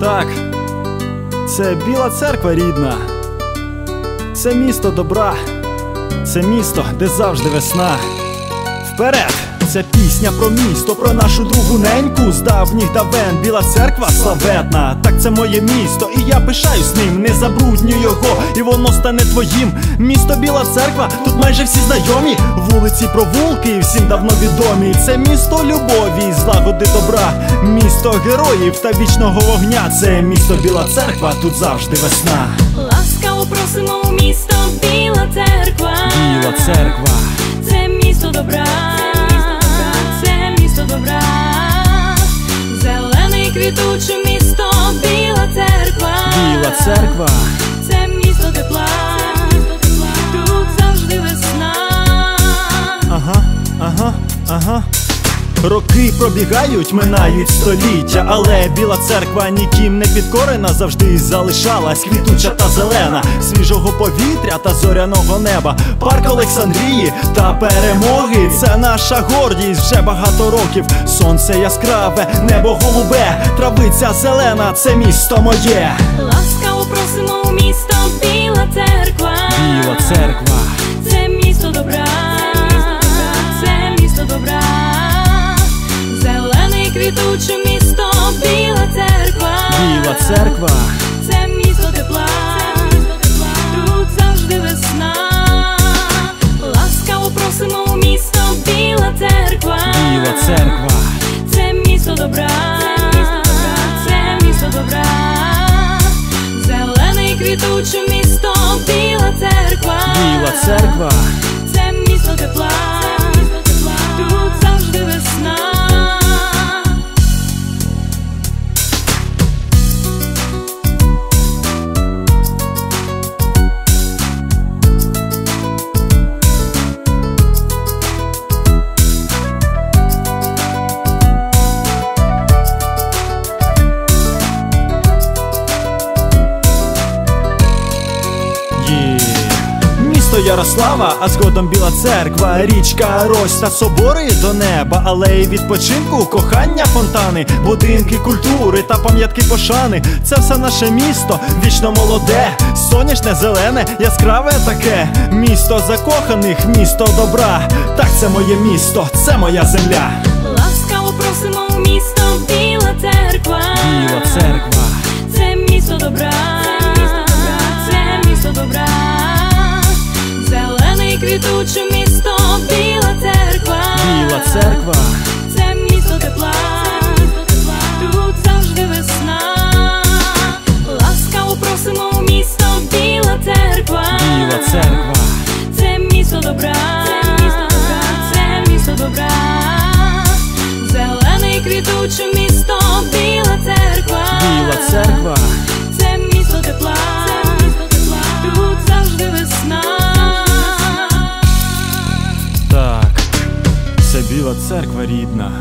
Так, це біла церква рідна, це місто добра, це місто, де завжди весна. Вперед! Це пісня про місто, про нашу другу неньку з давніх давен. Біла церква славетна, так це моє місто, і я пишаюсь ним, не забрудню його, і воно стане твоїм. Місто Біла церква, тут майже всі знайомі. Вулиці, провулки, всім давно відомі. Це місто любові, злагоди добра, місто героїв та вічного вогня. Це місто Біла церква, тут завжди весна. Ласкаво просимо у місто Біла церква. Біла церква, Роки пробігають, минають століття, але біла церква ніким не підкорена, завжди залишалась квітуча та зелена, свіжого повітря та зоряного неба, парк Олександрії та перемоги. Це наша гордість вже багато років. Сонце яскраве, небо голубе, травиця зелена, це місто моє. Ласкаво просимо у місто Біла церква. Біла церква, квітуче місто, біла церква, біла церква, це місто тепла, тут завжди весна. Ласкаво просимо у місто, біла церква, біла церква, це місто добра, це місто добра, зелене і квітуче місто, біла церква, біла церква. це місто тепла, Місто Ярослава, а згодом Біла церква, річка Рось та собори до неба, алеї відпочинку, кохання, фонтани, будинки культури та пам'ятки пошани. Це все наше місто, вічно молоде, сонячне, зелене, яскраве таке. Місто закоханих, місто добра. Так, це моє місто, це моя земля. Ласкаво просимо у місто, церква, це місто тепла, тут завжди весна. Ласкаво просимо у місто, біла церква, біла церква, це місто добра, це місто добра, зелене і квітуче місто, біла церква, біла церква, Біла церква рідна.